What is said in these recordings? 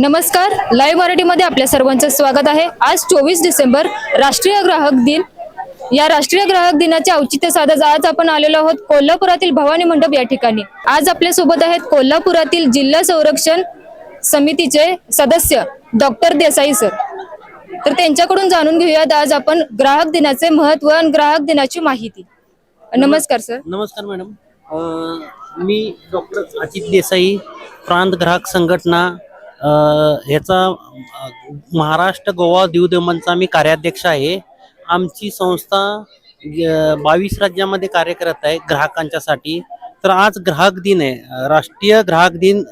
नमस्कार. लाईव्ह मराठीमध्ये आपल्या सर्वांचं स्वागत आहे. आज चोवीस डिसेंबर राष्ट्रीय ग्राहक दिन. या राष्ट्रीय ग्राहक दिनाचे औचित्य साधत आज आपण आलेलो आहोत कोल्हापुरातील भवानी मंडप या ठिकाणी. आज आपल्यासोबत आहेत कोल्हापुरातील जिल्हा संरक्षण समितीचे सदस्य डॉक्टर देसाई सर. तर त्यांच्याकडून जाणून घेऊयात आज आपण ग्राहक दिनाचे महत्त्व आणि ग्राहक दिनाची माहिती. नमस्कार सर. नमस्कार मॅडम. मी डॉक्टर अजित देसाई प्रांत ग्राहक संघटना ह्याचा महाराष्ट्र गोवा दीव मी कार्याध्यक्ष आहे. आमची संस्था बावीस राज्यामध्ये कार्य करत आहे ग्राहकांच्यासाठी तर आज ग्राहक दिन आहे. राष्ट्रीय ग्राहक दिन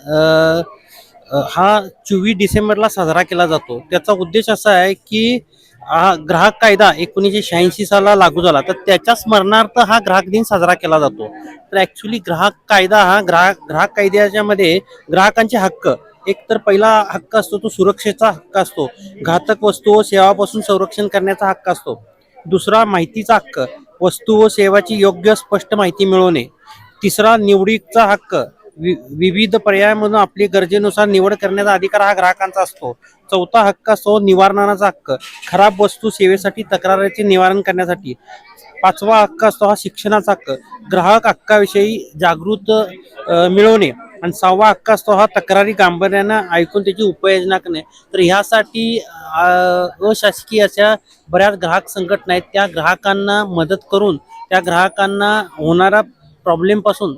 हा चोवीस डिसेंबरला साजरा केला जातो. त्याचा उद्देश असा आहे की हा ग्राहक कायदा एकोणीसशे शहाऐंशी साला लागू झाला तर त्याच्या स्मरणार्थ हा ग्राहक दिन साजरा केला जातो. तर ऍक्च्युली ग्राहक कायदा हा ग्राहक ग्राहक कायद्याच्यामध्ये ग्राहकांचे हक्क एक तर पहिला हक्क असतो तो सुरक्षेचा हक्क असतो. घातक वस्तू व सेवापासून संरक्षण करण्याचा हक्क असतो. दुसरा माहितीचा हक्क वस्तू व सेवाची योग्य स्पष्ट माहिती मिळवणे. तिसरा निवडीचा हक्क वि- विविध म्हणून आपली गरजेनुसार निवड करण्याचा अधिकार हा ग्राहकांचा असतो. चौथा हक्क असतो निवारणाचा हक्क खराब वस्तू सेवेसाठी तक्रारीचे निवारण करण्यासाठी. पाचवा हक्क असतो हा शिक्षणाचा हक्क ग्राहक हक्काविषयी जागृत मिळवणे. आणि सहावा हक्क असतो हा तक्रारी गांभीर्यानं ऐकून त्याची उपाययोजना करणे. तर ह्यासाठी अशासकीय अशा बऱ्याच ग्राहक संघटना आहेत त्या ग्राहकांना मदत करून त्या ग्राहकांना होणाऱ्या प्रॉब्लेमपासून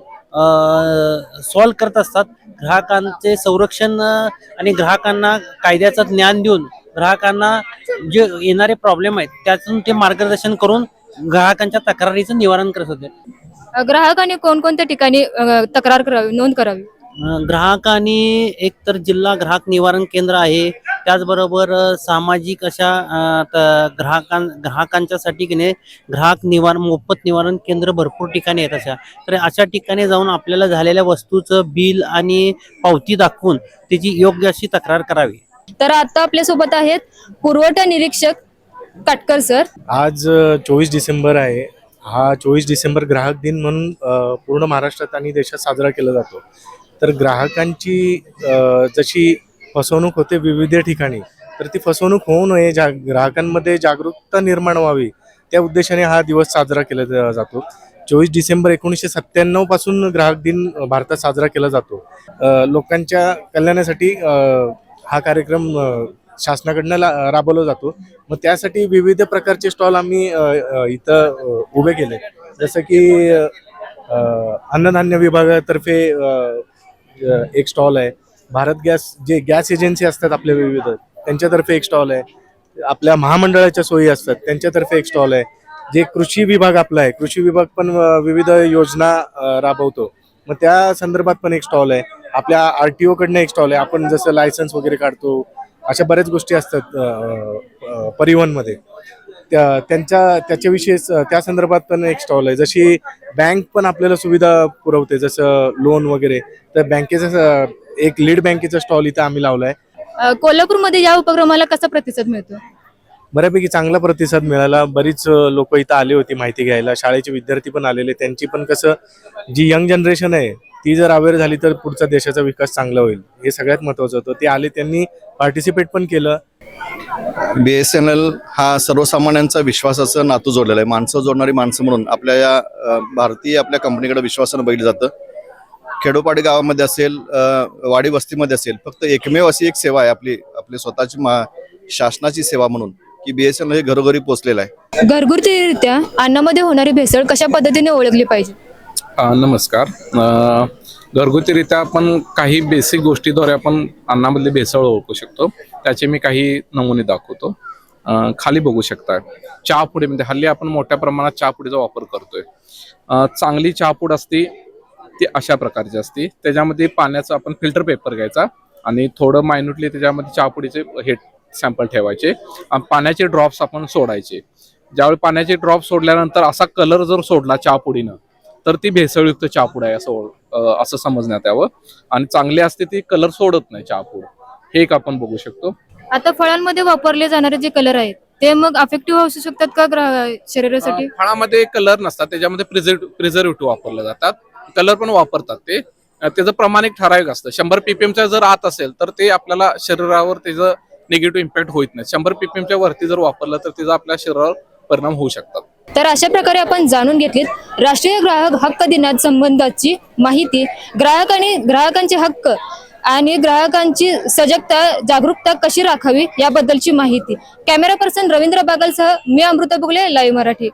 सॉल्व करत असतात. ग्राहकांचे संरक्षण आणि ग्राहकांना कायद्याचं ज्ञान देऊन ग्राहकांना जे येणारे प्रॉब्लेम आहेत त्यातून ते मार्गदर्शन करून ग्राहकांच्या तक्रारीचं निवारण करत होते. ग्राहकांनी कोणकोणत्या ठिकाणी अ, तक्रार करावी नोंद करावी? अं, ग्राहकांनी एकतर जिल्हा ग्राहक निवारण केंद्र आहे. त्याचबरोबर अं, सामाजिक अशा अं, त- ग्राहकां ग्राहकांच्यासाठी की नाही ग्राहक निवारण मोफत निवारण केंद्र भरपूर ठिकाणी आहेत अशा. तर अशा ठिकाणी जाऊन आपल्याला झालेल्या वस्तूचं बिल आणि पावती दाखवून त्याची योग्य अशी तक्रार करावी. तर आता आपल्यासोबत आहेत पुरवठा निरीक्षक काटकर सर. आज चोवीस डिसेंबर आहे. हा चोवीस डिसेंबर ग्राहक दिन म्हणून पूर्ण महाराष्ट्रात आणि देशात साजरा केला जातो. तर ग्राहकांची जशी फसवणूक होते विविध ठिकाणी तर ती फसवणूक होऊ नये. जा ग्राहकांमध्ये जागरूकता निर्माण व्हावी त्या उद्देशाने हा दिवस साजरा केला जातो. चोवीस डिसेंबर एकोणीसशे सत्त्याण्णवपासून ग्राहक दिन भारतात साजरा केला जातो. लोकांच्या कल्याणासाठी हा कार्यक्रम शासनाकडनं राबवला जातो. मग त्यासाठी विविध प्रकारचे स्टॉल आम्ही इथं उभे केले. जसं की अन्नधान्य विभागातर्फे एक स्टॉल आहे. भारत गॅस जे गॅस एजन्सी असतात आपल्या विविध त्यांच्यातर्फे एक स्टॉल आहे. आपल्या महामंडळाच्या सोयी असतात त्यांच्यातर्फे एक स्टॉल आहे. जे कृषी विभाग आपला आहे कृषी विभाग पण विविध योजना राबवतो. मग त्या संदर्भात पण एक स्टॉल आहे. आपल्या आर टी ओकडनं एक स्टॉल आहे. आपण जसं लायसन्स वगैरे काढतो अशा बऱ्याच गोष्टी असतात परिवहनमध्ये. त्या त्यांच्या त्याच्याविषयी त्या संदर्भात पण एक स्टॉल आहे. जशी बँक पण आपल्याला सुविधा पुरवते जसं लोन वगैरे तर बँकेचं एक लीड बँकेचा स्टॉल इथं आम्ही लावलाय. अ, कोल्हापूरमध्ये या उपक्रमाला कसा प्रतिसाद मिळतो? बऱ्यापैकी चांगला प्रतिसाद मिळाला. बरीच लोक इथं आली होती माहिती घ्यायला. शाळेचे विद्यार्थी पण आलेले. त्यांची पण कसं जी यंग जनरेशन आहे ती जर अवेअर झाली तर पुढचा देशाचा विकास चांगला होईल. हे सगळ्यात महत्वाचं होतं. ते आले त्यांनी पार्टिसिपेट पण केलं. बी एस एन एल हा सर्वसामान्यांचा विश्वासाचं नातं जोडलेलं आहे. माणसं जोडणारी माणसं म्हणून आपल्या या भारतीय आपल्या कंपनीकडे विश्वासानं बघितलं जातं. खेडोपाडी गावामध्ये असेल वाडी वस्तीमध्ये असेल फक्त एकमेव अशी एक सेवा आहे आपली आपली स्वतःची मा शासनाची सेवा म्हणून की बी एस एन एल हे घरोघरी पोचलेलं आहे. घरगुतीरित्या अन्नामध्ये होणारी भेसळ कशा पद्धतीने ओळखली पाहिजे? नमस्कार. घरगुतीरित्या आपण काही बेसिक गोष्टीद्वारे आपण अन्नामधली भेसळ ओळखू शकतो. त्याचे मी काही नमुने दाखवतो. खाली बघू शकता. चहापुडी म्हणजे हल्ली आपण मोठ्या प्रमाणात चहापुडीचा वापर करतोय. चांगली चहापूड असते ती अशा प्रकारची असते. त्याच्यामध्ये पाण्याचा आपण फिल्टर पेपर घ्यायचा आणि थोडं मायन्युटली त्याच्यामध्ये चहापुडीचे हे सॅम्पल ठेवायचे आणि पाण्याचे ड्रॉप्स आपण सोडायचे. ज्यावेळी पाण्याचे ड्रॉप सोडल्यानंतर असा कलर जर सोडला चहापुडीनं तर ती भेसळयुक्त चहापूड आहे असं असं समजण्यात यावं. आणि चांगली असते ती कलर सोडत नाही चहापूड हे एक आपण बघू शकतो. आता फळांमध्ये वापरले जाणारे जे कलर आहेत ते मग अफेक्टिव्ह असू शकतात का शरीरासाठी? फळामध्ये कलर नसतात त्याच्यामध्ये प्रिझर्व प्रिझर्वेटिव्ह वापरले जातात. कलर पण वापरतात ते. त्याचं प्रमाण एक ठराविक असतं. शंभर पीपीएमच्या जर आत असेल तर ते आपल्याला शरीरावर त्याचं निगेटिव्ह इम्पॅक्ट होत नाही. शंभर पीपीएमच्या वरती जर वापरलं तर त्याचा आपल्या शरीरावर परिणाम होऊ शकतात. तर अशा प्रकारे आपण जाणून घेतलीत राष्ट्रीय ग्राहक हक्क दिनात संबंधाची माहिती ग्राहक आणि ग्राहकांचे हक्क आणि ग्राहकांची सजगता जागरूकता कशी राखावी याबद्दलची माहिती. कॅमेरा पर्सन रवींद्र बागलसह मी अमृता बुगले लाईव्ह मराठी.